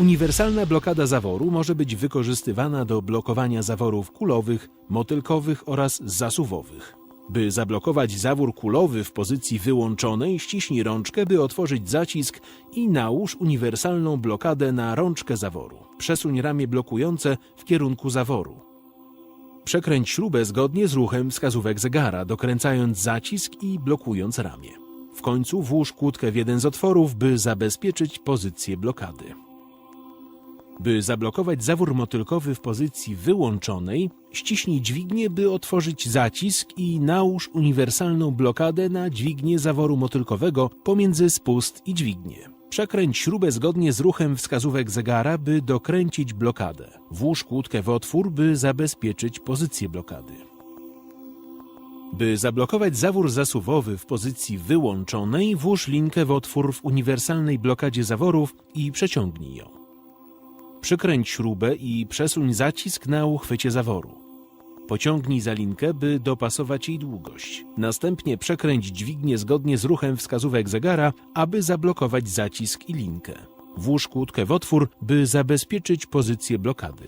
Uniwersalna blokada zaworu może być wykorzystywana do blokowania zaworów kulowych, motylkowych oraz zasuwowych. By zablokować zawór kulowy w pozycji wyłączonej, ściśnij rączkę, by otworzyć zacisk i nałóż uniwersalną blokadę na rączkę zaworu. Przesuń ramię blokujące w kierunku zaworu. Przekręć śrubę zgodnie z ruchem wskazówek zegara, dokręcając zacisk i blokując ramię. W końcu włóż kłódkę w jeden z otworów, by zabezpieczyć pozycję blokady. By zablokować zawór motylkowy w pozycji wyłączonej, ściśnij dźwignię, by otworzyć zacisk i nałóż uniwersalną blokadę na dźwignię zaworu motylkowego pomiędzy spust i dźwignię. Przekręć śrubę zgodnie z ruchem wskazówek zegara, by dokręcić blokadę. Włóż kłódkę w otwór, by zabezpieczyć pozycję blokady. By zablokować zawór zasuwowy w pozycji wyłączonej, włóż linkę w otwór w uniwersalnej blokadzie zaworów i przeciągnij ją. Przykręć śrubę i przesuń zacisk na uchwycie zaworu. Pociągnij za linkę, by dopasować jej długość. Następnie przekręć dźwignię zgodnie z ruchem wskazówek zegara, aby zablokować zacisk i linkę. Włóż kłódkę w otwór, by zabezpieczyć pozycję blokady.